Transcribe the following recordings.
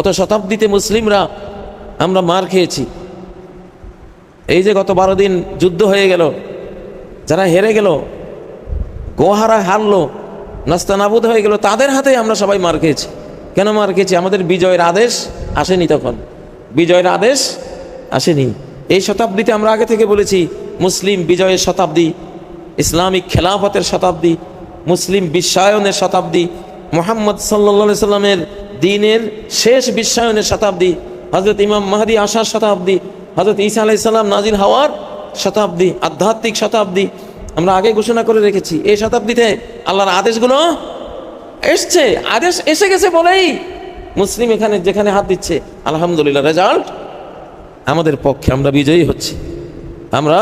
গত শতাব্দীতে মুসলিমরা আমরা মার খেয়েছি। এই যে গত বারো দিন যুদ্ধ হয়ে গেল, যারা হেরে গেল, গোহারা হারলো, নাস্তানাবুদ হয়ে গেল, তাদের হাতে আমরা সবাই মার খেয়েছি। কেন মার খেয়েছি? আমাদের বিজয়ের আদেশ আসেনি তখন। বিজয়ের আদেশ আসেনি। এই শতাব্দীতে আমরা আগে থেকে বলেছি, মুসলিম বিজয়ের শতাব্দী, ইসলামিক খেলাফতের শতাব্দী, মুসলিম বিশ্বায়নের শতাব্দী, মোহাম্মদ সাল্লা সাল্লামের দিনের শেষ বিশ্বায়নের শতাব্দী হজরত ইমাম মাহাদি আসার শতাব্দী হজরত ঈসা আলাইসাল্লাম নাজিল হওয়ার শতাব্দী, আধ্যাত্মিক শতাব্দী আমরা আগে ঘোষণা করে রেখেছি। এই শতাব্দীতে আল্লাহর আদেশগুলো এসছে, আদেশ এসে গেছে বলেই মুসলিম এখানে যেখানে হাত দিচ্ছে, আলহামদুলিল্লাহ রেজাল্ট আমাদের পক্ষে আমরা বিজয়ী হচ্ছি। আমরা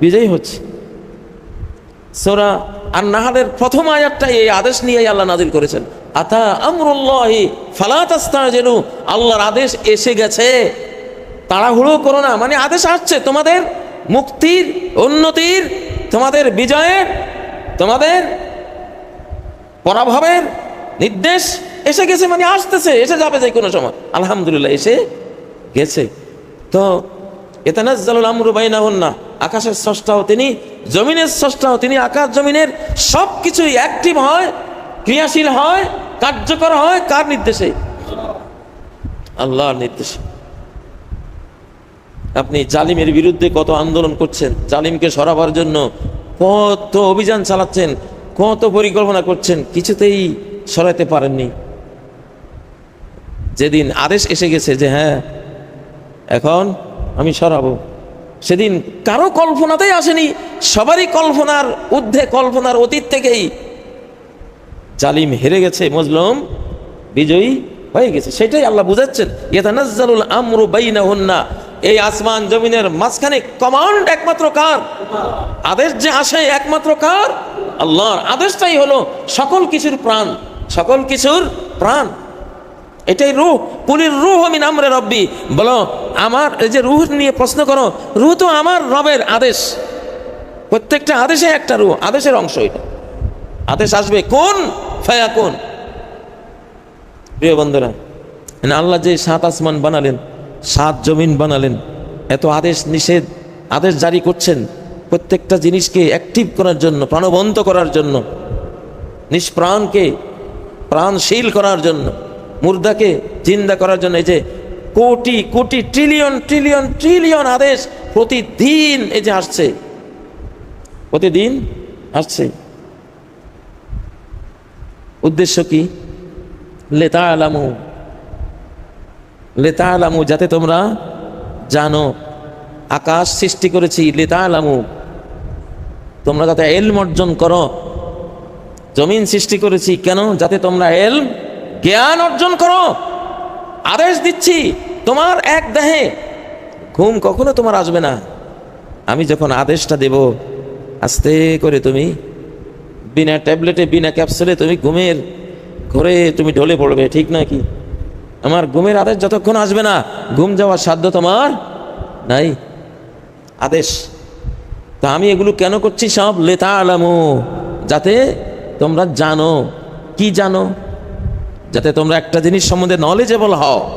বিজয়ী হচ্ছি। সোরা আর নাহালের প্রথম আয়াতটা এই আদেশ নিয়েই আল্লাহ নাজিল করেছেন। আতা আমরুল্লাহি ফালাতাস্তাজেনু আল্লাহর আদেশ এসে গেছে। তাড়াহুড়ো করো না। মানে আদেশ আসছে। তোমাদের মুক্তির, উন্নতির, তোমাদের বিজয়ের, তোমাদের পরাভবের নির্দেশ এসে গেছে। মানে আসতেছে, এসে যাবে যে কোনো সময়। আলহামদুলিল্লাহ, এসে গেছে। তো এতানাজ্জালুল আমরু বাইনাহুন্না, আকাশের স্রষ্টাও তিনি, জমিনের স্রষ্টাও তিনি, আকাশ জমিনের সব কিছুই অ্যাক্টিভ হয়। ক্রিয়াশীল হয়, কার্যকর হয়, কার নির্দেশে? আল্লাহর নির্দেশে। আপনি জালিমের বিরুদ্ধে কত আন্দোলন করছেন, জালিমকে সরাবার জন্য কত অভিযান চালাচ্ছেন, কত পরিকল্পনা করছেন, কিছুতেই সরাতে পারেননি। যেদিন আদেশ এসে গেছে যে হ্যাঁ এখন আমি সরাবো। সেদিন কারও কল্পনাতেই আসেনি, সবারই কল্পনার ঊর্ধ্বে, কল্পনার অতীত থেকেই জালিম হেরে গেছে মজলুম বিজয়ী হয়ে গেছে। সেটাই আল্লাহ বুঝাচ্ছেন, ইয়াতানাজ্জালুল আমরু বাইনাহুন্না এই আসমান জমিনের মাঝখানে কমান্ড একমাত্র কার? আদেশ যে আসে একমাত্র কার? আল্লাহর। আদেশটাই হলো সকল কিছুর প্রাণ, সকল কিছুর প্রাণ। এটাই রুহ। পুলির রুহ আমি নামরে রব্বি। বলো, আমার এই যে রুহ নিয়ে প্রশ্ন করো, রুহ তো আমার রবের আদেশ। প্রত্যেকটা আদেশে একটা রুহ, আদেশের অংশ এটা। আদেশ আসবে কোন? ফায়া কোন প্রিয় বন্ধুরা মানে আল্লাহ যে সাত আসমান বানালেন, সাত জমিন বানালেন, এত আদেশ নিষেধ, আদেশ জারি করছেন, প্রত্যেকটা জিনিসকে অ্যাক্টিভ করার জন্য, প্রাণবন্ত করার জন্য, নিষ্প্রাণকে প্রাণশীল করার জন্য, মুর্দাকে জিন্দা করার জন্য, এই যে crore crore trillion trillion trillion আদেশ প্রতিদিন এই যে আসছে, প্রতিদিন আসছে। উদ্দেশ্য কি? লেতা আলামু লেতা আলামু যাতে তোমরা জানো। আকাশ সৃষ্টি করেছি লেতা আলামু তোমরা যাতে এলম অর্জন করো। জমিন সৃষ্টি করেছি কেন? যাতে তোমরা এল জ্ঞান অর্জন করো। আদেশ দিচ্ছি, তোমার এক দেহে। ঘুম কখনো তোমার আসবে না। আমি যখন আদেশটা দেব, আস্তে করে তুমি বিনা ট্যাবলেটে, বিনা ক্যাপসুলে তুমি ঘুমের ঘরে তুমি ঢলে পড়বে, ঠিক না কি আমার ঘুমের আদেশ যতক্ষণ আসবে না, ঘুম যাওয়ার সাধ্য তোমার নাই। আদেশ। তা আমি এগুলো কেন করছি সব? লেতা আলামো যাতে তোমরা জানো। কি জানো? যাতে তোমরা একটা জিনিস সম্বন্ধে নলেজেবল হও।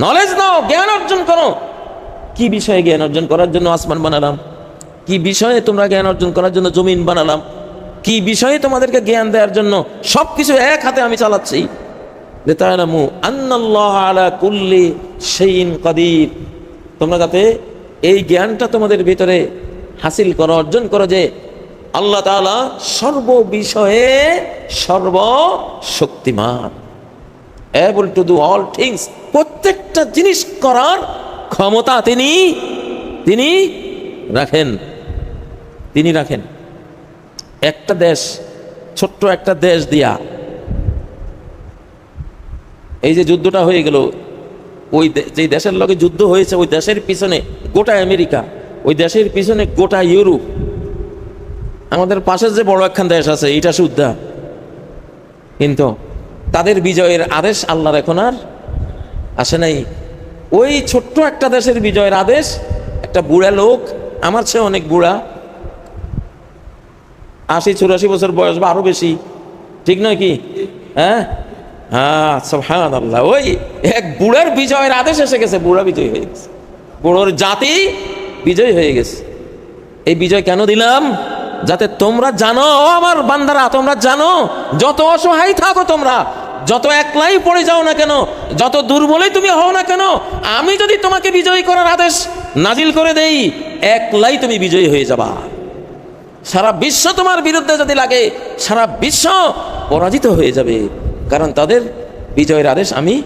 নলেজ নাও, জ্ঞান অর্জন করো। কি বিষয়ে জ্ঞান অর্জন করার জন্য আসমান বানালাম? কি বিষয়ে তোমরা জ্ঞান অর্জন করার জন্য জমিন বানালাম? কি বিষয়ে তোমাদেরকে জ্ঞান দেওয়ার জন্য সব কিছু এক হাতে আমি চালাচ্ছি? আলা কুল্লি তোমরা যাতে এই জ্ঞানটা তোমাদের ভিতরে হাসিল করো, অর্জন করো যে আল্লাহ তাআলা সর্ব বিষয়ে সর্বশক্তিমান। Able to do all things প্রত্যেকটা জিনিস করার ক্ষমতা তিনি তিনি রাখেন। তিনি রাখেন। একটা দেশ, ছোট্ট একটা দেশ দিয়া। এই যে যুদ্ধটা হয়ে গেল, ওই যেই দেশের লগে যুদ্ধ হয়েছে, ওই দেশের পিছনে গোটা আমেরিকা, ওই দেশের পিছনে গোটা ইউরোপ। আমাদের পাশের যে বড় একখান দেশ আছে এটা সুদ্ধা কিন্তু তাদের বিজয়ের আদেশ আল্লাহর এখন আর আসে নাই। ওই ছোট্ট একটা দেশের বিজয়ের আদেশ, একটা বুড়া লোক, আমার চেয়ে অনেক বুড়া আশি চুরাশি বছর বয়স বা আরও বেশি। ঠিক নয় কি? হ্যাঁ? হ্যাঁ আল্লাহ ওই এক বুড়ার বিজয়ের আদেশ এসে গেছে, বুড়া বিজয় হয়ে গেছে। বুড়োর জাতি বিজয় হয়ে গেছে। এই বিজয় কেন দিলাম? যাতে তোমরা জানো আমার বান্দারা, তোমরা জানো, যত অসহায় থাকো তোমরা, যত একলাই পড়ে যাও না কেন, যত দুর্বলই তুমি হও না কেন, আমি যদি তোমাকে বিজয়ী করার আদেশ নাজিল করে দেই, একলাই তুমি বিজয়ী হয়ে যাবা। সারা বিশ্ব তোমার বিরুদ্ধে যদি লাগে, সারা বিশ্ব পরাজিত হয়ে যাবে। কারণ তাদের বিজয়ের আদেশ আমি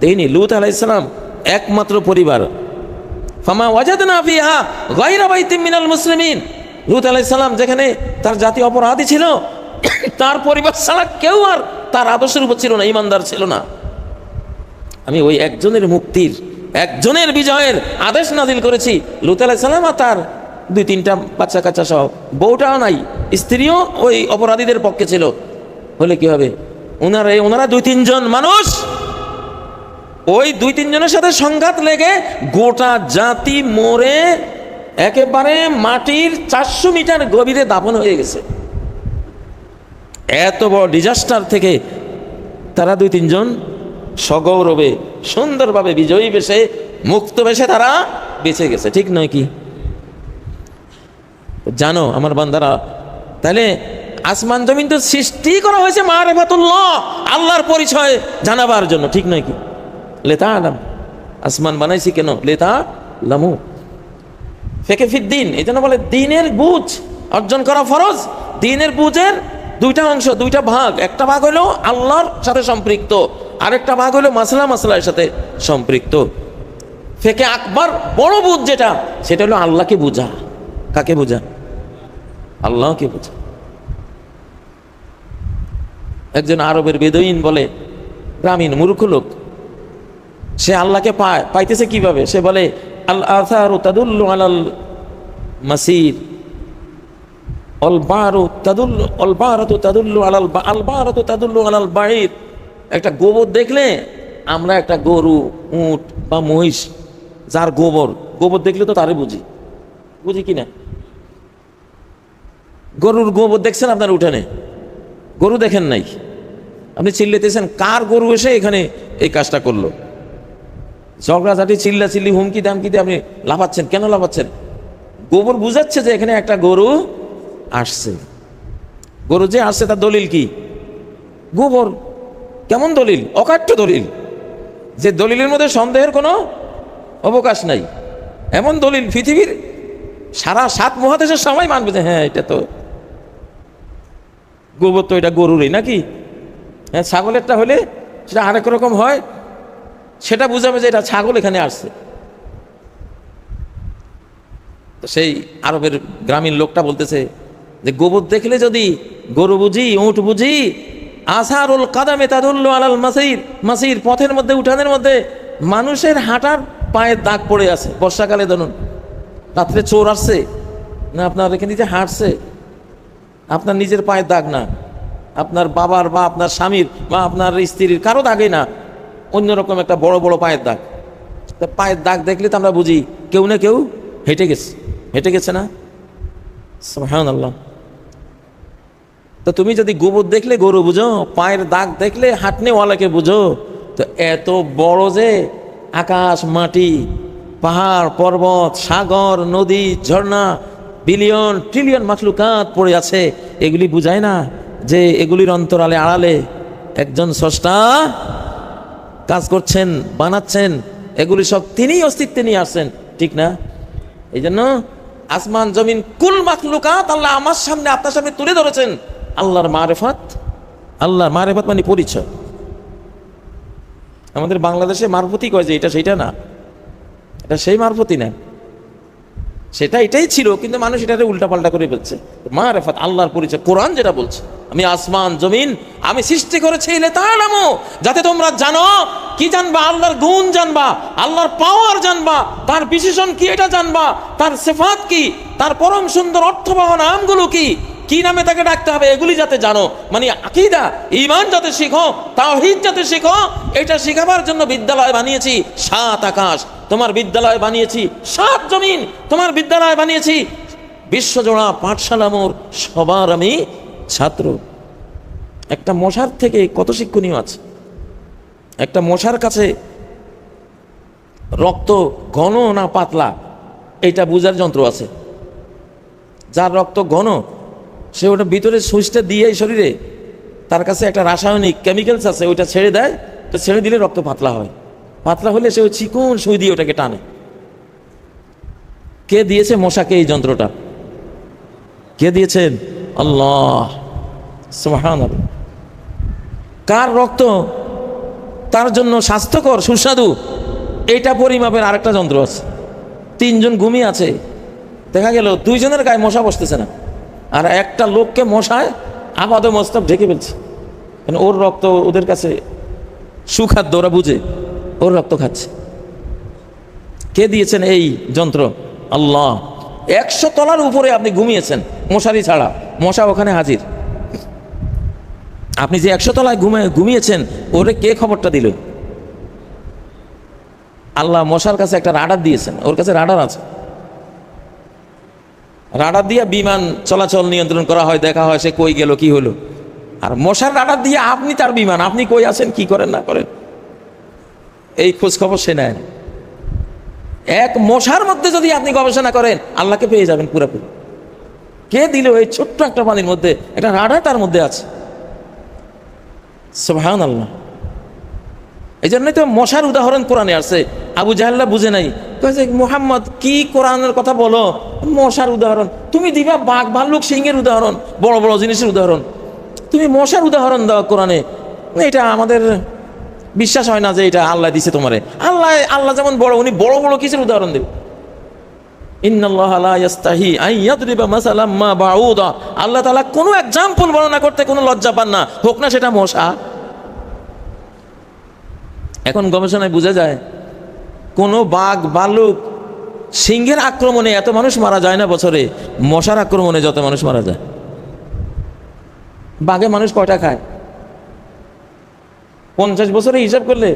দেইনি। লুত আলাইসালাম একমাত্র পরিবার। ফামা ওয়াজাদনা ফিহা গায়রা বাইতিম মিনাল মুসলিমিন। লুত আলাইহিস সালাম যেখানে তার জাতি অপরাধী ছিল, তার পরিবার ছাড়া কেউ আর তার আদর্শের উপর ছিল না, ইমানদার ছিল না। আমি ওই একজনের মুক্তির, একজনের বিজয়ের আদেশ নাজিল করেছি। লুত আলাইহিস সালাম আর তার দুই তিনটা বাচ্চা কাচ্চা সহ। বউটাও নাই, স্ত্রীও ওই অপরাধীদের পক্ষে ছিল। হলে কি হবে? ওনারা ওনারা দুই তিনজন মানুষ। ওই দুই তিনজনের সাথে সংঘাত লেগে গোটা জাতি মরে একেবারে মাটির চারশো মিটার গভীরে দাপন হয়ে গেছে। এত বড় ডিজাস্টার থেকে তারা দুই তিনজন সগৌরবে, সুন্দরভাবে বিজয়ী বেশে, মুক্ত বেশে তারা বেঁচে গেছে। ঠিক নয় কি? জানো আমার বান্দারা, তাহলে আসমান জমিন তো সৃষ্টি করা হয়েছে মারেফাতুল্লাহ, আল্লাহর পরিচয় জানাবার জন্য, ঠিক নয় কি? লেতা আলাম আসমান বানাইছি কেন? লেতা লামু। ফেকে ফির দিন, এই জন্য বলে দিনের বুঝ অর্জন করা ফরজ। দিনের বুঝের দুইটা অংশ, দুইটা ভাগ, একটা ভাগ হলো আল্লাহর সাথে সম্পৃক্ত, আরেকটা ভাগ হলো মাসলা মাসলার সাথে সম্পৃক্ত। ফেকে আকবার বড় বুঝ যেটা, সেটা হলো আল্লাহকে বোঝা। কাকে বোঝা? আল্লাহকে বোঝা। একজন আরবের বেদইন বলে, গ্রামীণ মূর্খ লোক। সে আল্লাহকে পায়, পাইতেছে কীভাবে? সে বলে একটা গোবর দেখলে আমরা একটা গরু, উট বা মহিষ, যার গোবর গোবর দেখলে তো তারে বুঝি। বুঝি কি না গরুর গোবর দেখছেন আপনার উঠানে? গরু দেখেন নাই। আপনি চিল্লেতেছেন কার গরু এসে এখানে এই কাজটা করল? ঝগড়াঝাটি চিল্লা চিল্লি হুমকি দামকি দিয়ে আপনি লাফাচ্ছেন। কেন লাফাচ্ছেন? গোবর বুঝাচ্ছে যে এখানে একটা গরু আসছে। গরু যে আসছে তার দলিল কি? গোবর কেমন দলিল? অকাট্য দলিল। যে দলিলের মধ্যে সন্দেহের কোনো অবকাশ নাই। এমন দলিল পৃথিবীর সারা সাত মহাদেশের সবাই মানবে যে হ্যাঁ এটা তো গোবর তো এটা গরুরই নাকি? হ্যাঁ ছাগলেরটা হলে সেটা আরেক রকম হয়। সেটা বুঝাবে যে এটা ছাগল এখানে আসছে। তো সেই আরবের গ্রামীণ লোকটা বলতেছে যে, গোবর দেখলে যদি গরু বুঝি, উঁট বুঝি, আসারুল কাদামে তাদুল্ল আলাল মাসির মাসির পথের মধ্যে, উঠানের মধ্যে মানুষের হাঁটার পায়ের দাগ পড়ে আছে। বর্ষাকালে ধরুন, রাত্রে চোর আসছে, না আপনার এখানে যে হাঁটছে আপনার নিজের পায়ের দাগ না। আপনার বাবার বা আপনার স্বামীর বা আপনার স্ত্রীর কারও দাগে না। অন্যরকম একটা বড় বড় পায়ের দাগ। তা পায়ের দাগ দেখলে তো আমরা বুঝি কেউ না কেউ হেঁটে গেছে। হেঁটে গেছে না? হ্যাঁ আল্লাহ তো তুমি যদি গোবর দেখলে গরু বুঝো, পায়ের দাগ দেখলে হাঁটনেওয়ালাকে বুঝো, তো এত বড় যে আকাশ, মাটি, পাহাড়, পর্বত, সাগর, নদী, ঝর্ণা বিলিয়ন, ট্রিলিয়ন মাখলুকাত পড়ে আছে। এগুলি বুঝায় না যে এগুলির অন্তরালে আড়ালে একজন স্রষ্টা কাজ করছেন, বানাচ্ছেন। এগুলি সব তিনিই অস্তিত্বে নিয়ে আসছেন, ঠিক না? এই জন্য আসমান, জমিন, কুল মাখলুকাত আল্লাহ আমার সামনে, আপনার সামনে তুলে ধরেছেন। আল্লাহর মারেফাত আল্লাহর মারেফাত মানে পরিচয়। আমাদের বাংলাদেশে মারফতি কয় যে এটা সেইটা না। এটা সেই মারফতি না। সেটা এটাই ছিল, কিন্তু মানুষ এটাকে উল্টাপাল্টা করে ফেলছে মা রেফাত, আল্লাহর পরিচয়, কোরআন যেটা বলছে, আমি আসমান, জমিন, আমি সৃষ্টি করেছি তাহলামো যাতে তোমরা জানো কি জানবা, আল্লাহর গুণ জানবা, আল্লাহর পাওয়ার জানবা, তার বিশেষণ কি এটা জানবা, তার সেফাত কি, তার পরম সুন্দর অর্থবহ নামগুলো কি কি নামে তাকে ডাকতে হবে, এগুলি যাতে জানো। মানে আকিদা ইমান যাতে শিখো, তাওহীদ যাতে শিখো, এটা শেখাবার জন্য বিদ্যালয় বানিয়েছি সাত আকাশ। তোমার বিদ্যালয় বানিয়েছি সাত জমিন, তোমার বিদ্যালয় বানিয়েছি। বিশ্বজোড়া পাঠশালা মোর, সবার আমি ছাত্র। একটা মশার থেকে কত শিক্ষণীয় আছে? একটা মশার কাছে রক্ত ঘন না পাতলা? এটা বোঝার যন্ত্র আছে। যার রক্ত ঘন, সে ওটা ভিতরে সুইচটা দিয়ে শরীরে, তার কাছে একটা রাসায়নিক কেমিক্যালস আছে, ওইটা ছেড়ে দেয়, তো ছেড়ে দিলে রক্ত পাতলা হয়। পাতলা হলে সে ওই চিকন সুই দিয়ে ওটাকে টানে। কে দিয়েছে মশাকে এই যন্ত্রটা? কে দিয়েছেন আল্লাহ। কার রক্ত? তার জন্য স্বাস্থ্যকর, সুস্বাদু। এটা পরিমাপের আরেকটা যন্ত্র আছে। তিনজন ঘুমিয়ে আছে। দেখা গেল দুইজনের গায়ে মশা বসতেছে না। আর একটা লোককে মশায় আপাদ মস্তব ঢেকে ফেলছে। ওর রক্ত ওদের কাছে সুখাদ্য, ওরা বুঝে। ওর রক্ত খাচ্ছে। কে দিয়েছেন এই যন্ত্র? আল্লাহ। একশো তলার উপরে আপনি ঘুমিয়েছেন, মশারি ছাড়া। মশা ওখানে হাজির। আপনি যে একশো তলায় ঘুমিয়ে ঘুমিয়েছেন, ওরে কে খবরটা দিল? আল্লাহ মশার কাছে একটা রাডার দিয়েছেন, ওর কাছে রাডার আছে। রাডার দিয়ে বিমান চলাচল নিয়ন্ত্রণ করা হয়, দেখা হয় সে কই গেল, কি হলো। আর মশার রাডার দিয়ে আপনি তার বিমান, আপনি কই আছেন, কি করেন, না করেন। এই খোঁজ খবর সে নেয়। এক মশার মধ্যে যদি আপনি গবেষণা করেন, আল্লাহকে পেয়ে যাবেন পুরোপুরি। কে দিল এই ছোট্ট একটা পানির মধ্যে? একটা রাডার তার মধ্যে আছে। সুবহান আল্লাহ এই জন্যই তো মশার উদাহরণ কোরআনে আছে আবু জাহাল্লা বুঝে নাই। মোহাম্মদ, কি কোরআনের কথা বলো? মশার উদাহরণ। তুমি দিবা বাঘ, ভাল্লুক, সিংহের উদাহরণ, বড় বড় জিনিসের উদাহরণ। তুমি মশার উদাহরণ দাও কোরআনে। এটা আমাদের বিশ্বাস হয় না যে এটা আল্লাহ দিছে তোমারে। আল্লাহ আল্লাহ যেমন বড়, উনি বড় বড় কিসের উদাহরণ দেবে? আল্লাহ তাআলা কোনো এক্সাম্পল বর্ণনা করতে কোনো লজ্জা পান না। হোক না সেটা মশা। এখন গবেষণায় বোঝা যায়, কোনো বাঘ ভাল্লুক সিংহের আক্রমণে এত মানুষ মারা যায় না বছরে। মশার আক্রমণে যত মানুষ মারা যায়। বাঘে মানুষ কয়টা খায়? পঞ্চাশ বছরে হিসাব করলে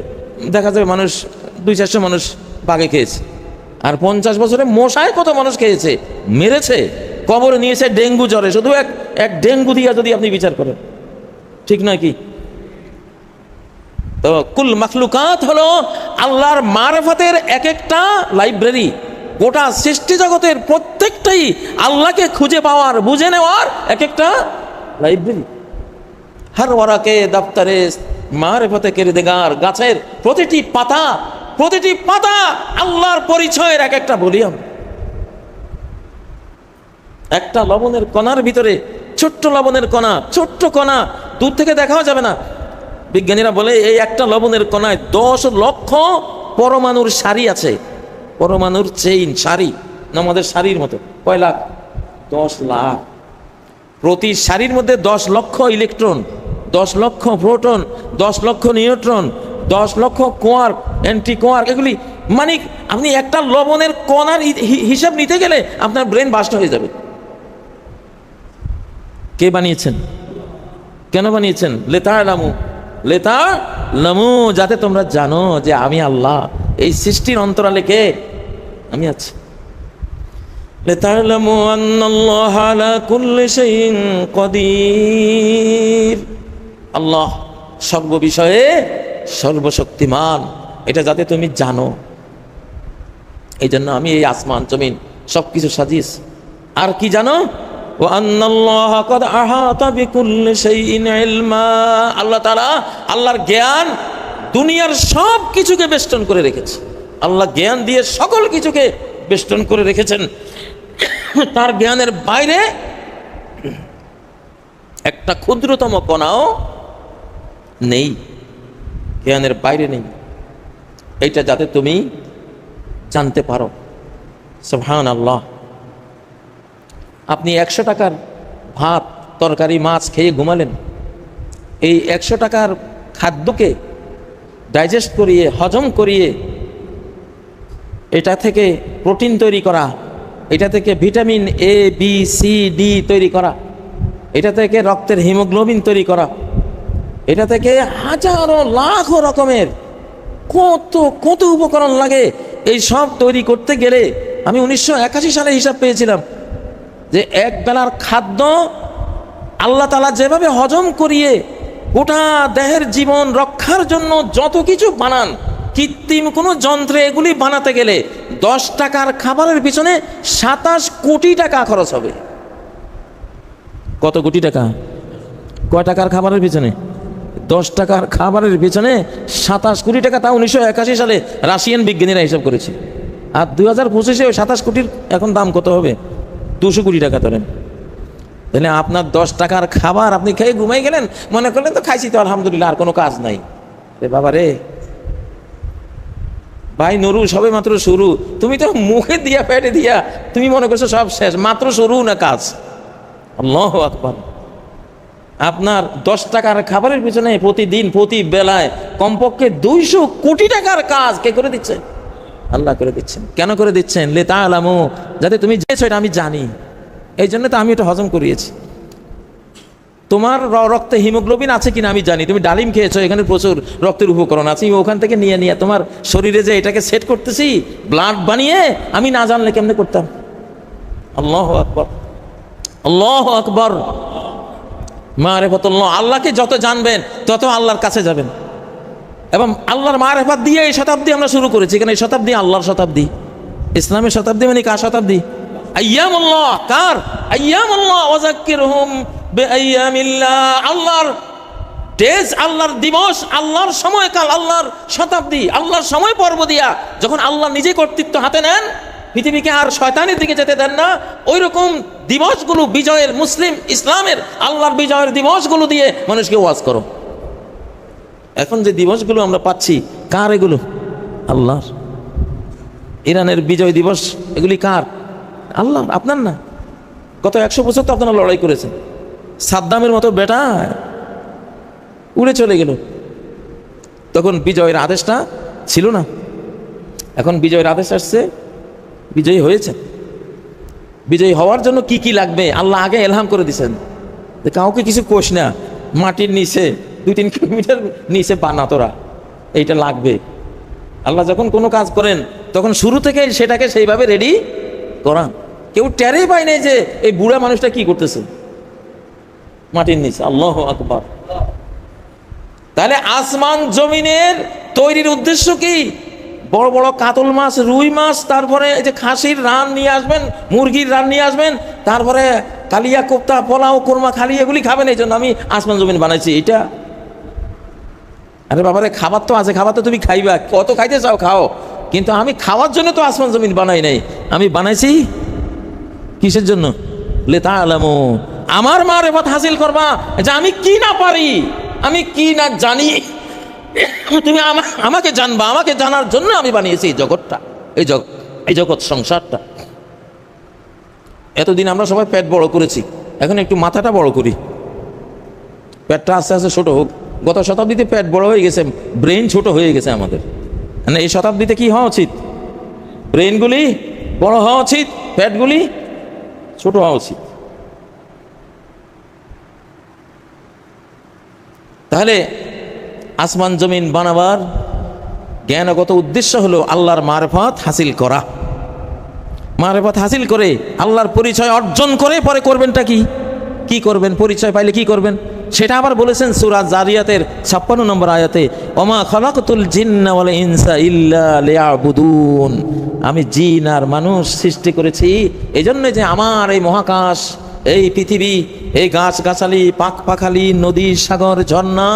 দেখা যাবে মানুষ দুই চারশো মানুষ বাঘে খেয়েছে। আর পঞ্চাশ বছরে মশায় কত মানুষ খেয়েছে? মেরেছে, কবরে নিয়েছে, ডেঙ্গু জ্বরে। শুধু এক এক ডেঙ্গু দিয়া যদি আপনি বিচার করেন। ঠিক নয় কি? তো কুল মখলুকাত হলো আল্লাহর মারফতের এক একটা লাইব্রেরি। গোটা সৃষ্টি জগতের প্রত্যেকটাই আল্লাহকে খুঁজে পাওয়ার, বুঝে নেওয়ার এক একটা লাইব্রেরি। হার ওয়ারাকে, দপ্তরে মারেফতে কেরিদেগার গাছের প্রতিটি পাতা প্রতিটি পাতা আল্লাহর পরিচয়ের এক একটা ভলিউম। একটা লবণের কণার ভিতরে ছোট্ট লবণের কণা, ছোট্ট কণা, দূর থেকে দেখাও যাবে না। বিজ্ঞানীরা বলে, এই একটা লবণের কণায় দশ লক্ষ পরমাণুর সারি আছে। পরমাণুর চেইন সারি আমাদের শাড়ির মতো। কয় লাখ? দশ লাখ। প্রতি সারির মধ্যে দশ লক্ষ ইলেকট্রন দশ লক্ষ প্রোটন দশ লক্ষ নিউট্রন দশ লক্ষ কোয়ার্ক অ্যান্টি কোয়ার্ক এগুলি মানে আপনি একটা লবণের কণার হি- হি- হিসাব নিতে গেলে আপনার ব্রেন বাস্ট হয়ে যাবে কে বানিয়েছেন কেন বানিয়েছেন লেতা লামু লেতা লামু যাতে তোমরা জানো যে আমি আল্লাহ এই সৃষ্টির অন্তরালে কে আমি আছি لتعلموا أن الله على كل شيء قدير আল্লাহ সর্ব বিষয়ে সর্বশক্তিমান। এটা যাতে তুমি জানো। এই জন্য আমি এই আসমান, জমিন সব কিছু সাজিয়েছি আর কি জানো? ও আল্লাহ তাআলা আল্লাহর জ্ঞান দুনিয়ার সব কিছুকে বেষ্টন করে রেখেছে। আল্লাহ জ্ঞান দিয়ে সকল কিছুকে বেষ্টন করে রেখেছেন। তার জ্ঞানের বাইরে একটা ক্ষুদ্রতম কণাও নেই, জ্ঞানের বাইরে নেই। এইটা যাতে তুমি জানতে পারো। সুবহান আল্লাহ আপনি একশো টাকার ভাত, তরকারি, মাছ খেয়ে ঘুমালেন। এই একশো টাকার খাদ্যকে ডাইজেস্ট করিয়ে, হজম করিয়ে এটা থেকে প্রোটিন তৈরি করা, এটা থেকে vitamin A B C D তৈরি করা, এটা থেকে রক্তের হিমোগ্লোবিন তৈরি করা এটা থেকে হাজারো লাখো রকমের কত কত উপকরণ লাগে। এই সব তৈরি করতে গেলে আমি উনিশশো একাশি সালে হিসাব পেয়েছিলাম যে এক বেলার খাদ্য আল্লাহ তালা যেভাবে হজম করিয়ে গোটা দেহের জীবন রক্ষার জন্য যত কিছু বানান, কৃত্রিম কোনো যন্ত্রে এগুলি বানাতে গেলে দশ টাকার খাবারের পিছনে সাতাশ কোটি টাকা খরচ হবে। কত কোটি টাকা? কয় টাকার খাবারের পিছনে? দশ টাকার খাবারের পিছনে সাতাশ কোটি টাকা তা উনিশশো একাশি সালে রাশিয়ান বিজ্ঞানীরা হিসাব করেছে। আর দুই হাজার পঁচিশে সাতাশ কোটির এখন দাম কত হবে? দুশো কোটি টাকা ধরেন। তাহলে আপনার দশ টাকার খাবার আপনি খেয়ে ঘুমাই গেলেন, মনে করলেন তো খাইছি তো, আলহামদুলিল্লাহ, আর কোনো কাজ নাই। রে বাবা রে। ভাই নুরু সবে মাত্র শুরু। তুমি তো মুখে দিয়া, পেটে দিয়া, তুমি মনে করছ সব শেষ, মাত্র শুরু না কাজ? আল্লাহ আকবর। আপনার দশ টাকার খাবারের পিছনে প্রতিদিন প্রতি বেলায় কমপক্ষে দুইশো কোটি টাকার কাজ কে করে দিচ্ছে? আল্লাহ করে দিচ্ছেন। কেন করে দিচ্ছেন? লে তা আলামো যাতে তুমি যেছো এটা আমি জানি। এই জন্য তো আমি এটা হজম করিয়েছি। তোমার রক্তে হিমোগ্লোবিন আছে কিনা আমি জানি। তুমি ডালিম খেয়েছো, এখানে প্রচুর রক্তের উপকরণ আছে। ওখান থেকে নিয়ে নিয়ে তোমার শরীরে যে এটাকে সেট করতেছি ব্লাড বানিয়ে আমি না জানলে কেমনে করতাম? আল্লাহ আকবর। আল্লাহ আকবর। মারেফতুল্লাহ, আল্লাহকে যত জানবেন, তত আল্লাহর কাছে যাবেন। এবং আল্লাহর মারেফাত দিয়ে এই শতাব্দী আমরা শুরু করেছি। এখানে এই শতাব্দী আল্লাহর শতাব্দী। ইসলামের শতাব্দী মানে কার শতাব্দী? আയ്যামুল্লাহ কার? আയ്যামুল্লাহ ওয়াজাক্কিরহুম বিআইয়ামিল্লাহ। আল্লাহর ডেজ আল্লাহর দিবস, আল্লাহর সময়কাল, আল্লাহর শতাব্দী, আল্লাহর সময় পর্ব দিয়া যখন আল্লাহ নিজে কর্তৃত্ব হাতে নেন পৃথিবীকে আর শয়তানের দিকে যেতে দেন না। ওই রকম দিবসগুলো বিজয়ের মুসলিম ইসলামের আল্লাহর বিজয়ের দিবসগুলো দিয়ে মানুষকে ওয়াজ করো। এখন যে দিবসগুলো আমরা পাচ্ছি, কার এগুলো? আল্লাহর। ইরানের বিজয় দিবস, এগুলি কার? আল্লাহ আপনার না। গত একশো বছর তো আপনারা লড়াই করেছেন। সাদ্দামের মতো বেটা উড়ে চলে গেল। তখন বিজয়ের আদেশটা ছিল না। এখন বিজয়ের আদেশ আসছে বিজয়ী হয়েছে বিজয়ী হওয়ার জন্য কি কি লাগবে? আল্লাহ আগে এলহাম করে দিছেন। কাউকে কিছু কোষ না। মাটির নিচে দুই তিন কিলোমিটার নিচে বানা তোরা। এইটা লাগবে। আল্লাহ যখন কোনো কাজ করেন, তখন শুরু থেকে সেটাকে সেইভাবে রেডি করা। কেউ টেরেই পায় নাই যে এই বুড়া মানুষটা কি করতেছে। মাটির নিচে, আল্লাহ আকবার। তাহলে আসমান জমিনের তৈরির উদ্দেশ্য কি? বড় বড় কাতল মাছ, রুই মাছ, তারপরে এই যে খাসির রান নিয়ে আসবেন, মুরগির রান নিয়ে আসবেন, তারপরে কালিয়া কোপ্তা, পোলাও, কোরমা, খালি এগুলি খাবেন এই জন্য আমি আসমান জমিন বানাইছি এটা আরে বাবারে, খাবার তো আছে, খাবার তো তুমি খাইবা, কত খাইতে চাও খাও, কিন্তু আমি খাওয়ার জন্য তো আসমান জমিন বানাই নাই, আমি বানাইছি কিসের জন্য? লেতা আলামো আমার মা রেফত হাসিল করবা যে আমি কি না পারি, আমি কি না জানি। তুমি আমা- আমাকে জানবা, আমাকে জানার জন্য আমি বানিয়েছি এই জগৎটা, এই জগৎ এই জগৎ সংসারটা। এতদিন আমরা সবাই পেট বড় করেছি, এখন একটু মাথাটা বড় করি। পেটটা আস্তে আস্তে ছোট হোক। গত শতাব্দীতে পেট বড় হয়ে গেছে, ব্রেন ছোট হয়ে গেছে আমাদের। মানে এই শতাব্দীতে কি হওয়া উচিত? ব্রেনগুলি বড় হওয়া উচিত, পেটগুলি ছোট হওয়া উচিত। তাহলে আসমান জমিন বানাবার জ্ঞানগত উদ্দেশ্য হলো আল্লাহর মারফত হাসিল করা। মারফত হাসিল করে আল্লাহর পরিচয় অর্জন করে পরে করবেনটা কি? কি করবেন? পরিচয় পাইলে কি করবেন? সেটা আবার বলেছেন সুরাজ জারিয়াতের ছাপ্পান্ন নম্বর আয়াতে, ওমা খলাকতুল জিন্না ওয়াল ইনসা ইল্লা লিয়াবুদুন। আমি জিন আর মানুষ সৃষ্টি করেছি এই জন্য যে আমার এই মহাকাশ, এই পৃথিবী, এই গাছ গাছালি পাখ পাখালি, নদী, সাগর, ঝর্ণা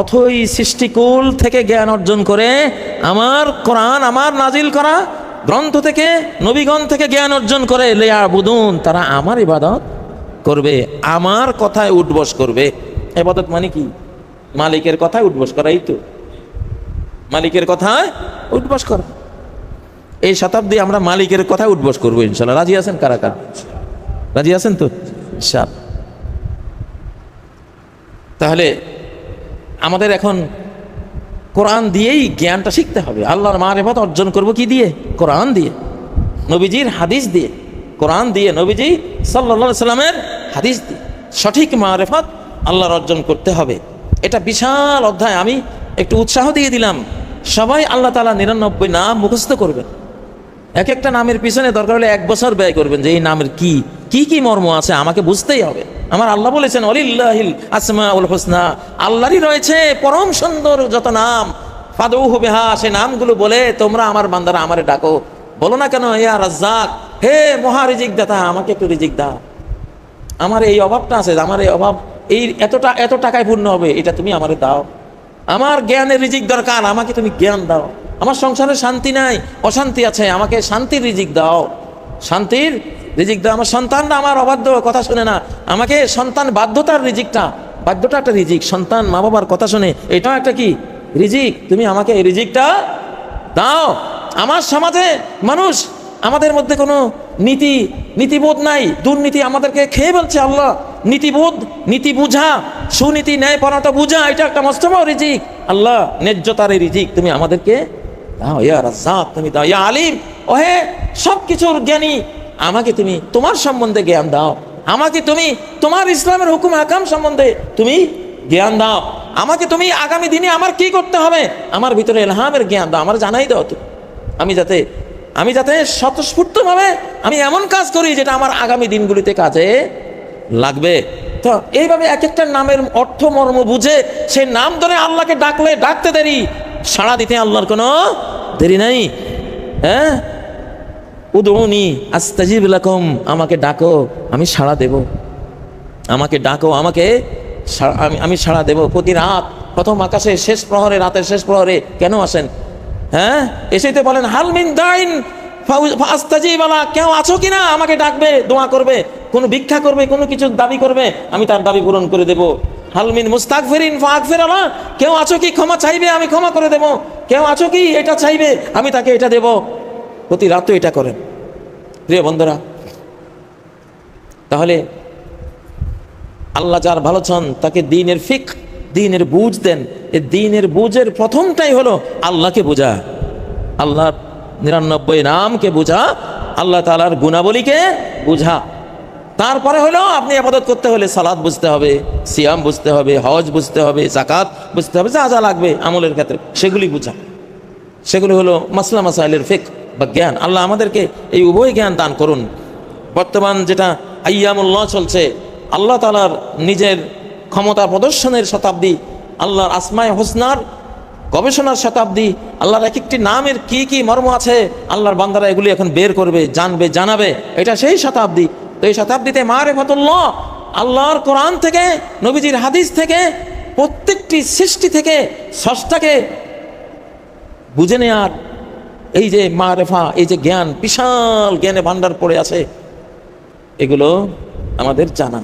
অথই সৃষ্টিকুল থেকে জ্ঞান অর্জন করে আমার কোরআন আমার নাজিল করা গ্রন্থ থেকে, নবীগণ থেকে জ্ঞান অর্জন করে লেয়া বুদুন তারা আমার ইবাদত করবে, আমার কথায় উঠবস করবে। এবাদত মানে কি? মালিকের কথায় উঠবস করা, এই তো। মালিকের কথায় উঠবস করা। এই শতাব্দী আমরা মালিকের কথায় উঠবস করব, ইনশাল্লাহ। রাজি আছেন কারা কারা? রাজি আছেন তো? ইনশাল তাহলে আমাদের এখন কোরআন দিয়েই জ্ঞানটা শিখতে হবে। আল্লাহর মারেফত অর্জন করব কি দিয়ে? কোরআন দিয়ে। নবীজির হাদিস দিয়ে। কোরআন দিয়ে নবীজি সাল্লা সাল্লামের হাদিস দিয়ে। সঠিক মারেফত আল্লাহর অর্জন করতে হবে। এটা বিশাল অধ্যায়। আমি একটু উৎসাহ দিয়ে দিলাম। সবাই আল্লাহ তালা নিরানব্বই নাম মুখস্থ করবেন। এক একটা নামের পিছনে দরকার হলে এক বছর ব্যয় করবেন যে এই নামের কি কি কি মর্ম আছে আমাকে বুঝতেই হবে। আমার আল্লাহ বলেছেন, অলিল্লাহিল আসমা উল হোসনা আল্লাহরই রয়েছে পরম সুন্দর যত নাম। ফাদৌ বেহা, সে নামগুলো বলে তোমরা আমার বান্দারা আমারে ডাকো। বলো না কেন, ইয়া রাজ্জাক, হে মহা রিজিক দাতা, আমাকে একটু রিজিক দাও। আমার এই অভাবটা আছে, আমার এই অভাব, এই এতটা, এত টাকায় পূর্ণ হবে, এটা তুমি আমারে দাও। আমার জ্ঞানের রিজিক দরকার, আমাকে তুমি জ্ঞান দাও। আমার সংসারে শান্তি নাই, অশান্তি আছে, আমাকে শান্তির রিজিক দাও। শান্তির রিজিক দাও, আমার সন্তানরা আমার অবাধ্য, কথা শুনে না। আমাকে সন্তান বাধ্যতার রিজিকটা, বাধ্যটা একটা রিজিক, সন্তান মা বাবার কথা শুনে, এটাও একটা কি? রিজিক, তুমি আমাকে এই রিজিকটা দাও। আমার সমাজে মানুষ, আমাদের মধ্যে কোনো নীতি, নীতিবোধ নাই, দুর্নীতি আমাদেরকে খেয়ে বলছে আল্লাহ। নীতিবোধ, নীতি বুঝা, সুনীতি ন্যায় পরাটা বুঝা, এটা একটা মস্ত বড় রিজিক। আল্লাহ ন্যায্যতার রিজিক তুমি আমাদেরকে দাও, ইয়া রাজ্জাক, তুমি দাও, ইয়া আলিম, ওহে সব কিছুর জ্ঞানী, আমাকে তুমি তোমার সম্বন্ধে জ্ঞান দাও। আমাকে তুমি তোমার ইসলামের হুকুম হাকাম সম্বন্ধে তুমি জ্ঞান দাও। আমাকে তুমি আগামী দিনে আমার কি করতে হবে? আমার ভিতরে এলহামের জ্ঞান দাও, আমার জানাই দাও তুমি। আমি যাতে আমি যাতে স্বতঃস্ফূর্তভাবে আমি এমন কাজ করি যেটা আমার আগামী দিনগুলিতে কাজে লাগবে। তো এইভাবে এক একটা নামের অর্থ মর্ম বুঝে সেই নাম ধরে আল্লাহকে ডাকলে ডাকতে দেরি সাড়া দিতে আল্লাহর কোনো দেরি নাই হ্যাঁ? উদৌনি আস্তাজিব লাকুম, আমাকে ডাকো, আমি সাড়া দেব। আমাকে ডাকো, আমাকে আমি আমি সাড়া দেব। প্রতি রাত, প্রথম আকাশে, শেষ প্রহরে, রাতের শেষ প্রহরে কেন আসেন? হ্যাঁ? এসেই তো বলেন হালমিন দাইন আস্তাজিবালা কেউ আছো কিনা? আমাকে ডাকবে, দোয়া করবে, কোনো ভিক্ষা করবে, কোনো কিছু দাবি করবে, আমি তার দাবি পূরণ করে দেব। হালমিন মুস্তাক ফেরিন ফাঁক ফেরালা কেউ আছো কি ক্ষমা চাইবে? আমি ক্ষমা করে দেব। কেউ আছো কি এটা চাইবে? আমি তাকে এটা দেব। প্রতি রাত এটা করেন। প্রিয় বন্ধুরা, তাহলে আল্লাহ যার ভালো চান, তাকে দিনের ফিক, দিনের বুঝ দেন। এ দিনের বুঝের প্রথমটাই হলো আল্লাহকে বোঝা। আল্লাহর নিরানব্বই নামকে বোঝা। আল্লাহ তালার গুণাবলীকে বুঝা। তারপরে হলো আপনি আপাতত করতে হলে সালাদ বুঝতে হবে, সিয়াম বুঝতে হবে, হজ বুঝতে হবে জাকাত বুঝতে হবে, যা যা লাগবে আমলের ক্ষেত্রে, সেগুলি বুঝা। সেগুলো হলো মাসলা মাসাইলের ফেক বা জ্ঞান। আল্লাহ আমাদেরকে এই উভয় জ্ঞান দান করুন। বর্তমান যেটা আইয়ামুল্লাহ চলছে, আল্লাহ তালার নিজের ক্ষমতা প্রদর্শনের শতাব্দী, আল্লাহর আসমায় হোসনার গবেষণার শতাব্দী, আল্লাহর এক একটি নামের কি কি মর্ম আছে, আল্লাহর বান্দারা এগুলি এখন বের করবে, জানবে, জানাবে, এটা সেই শতাব্দী। তো এই শতাব্দীতে মারে ফতুল্লাহ আল্লাহর কোরআন থেকে, নবীজির হাদিস থেকে, প্রত্যেকটি সৃষ্টি থেকে ষষ্ঠাকে বুঝে নেওয়ার এই যে মারেফা, এই যে জ্ঞান, বিশাল জ্ঞানে ভাণ্ডার পড়ে আছে, এগুলো আমাদের জানা।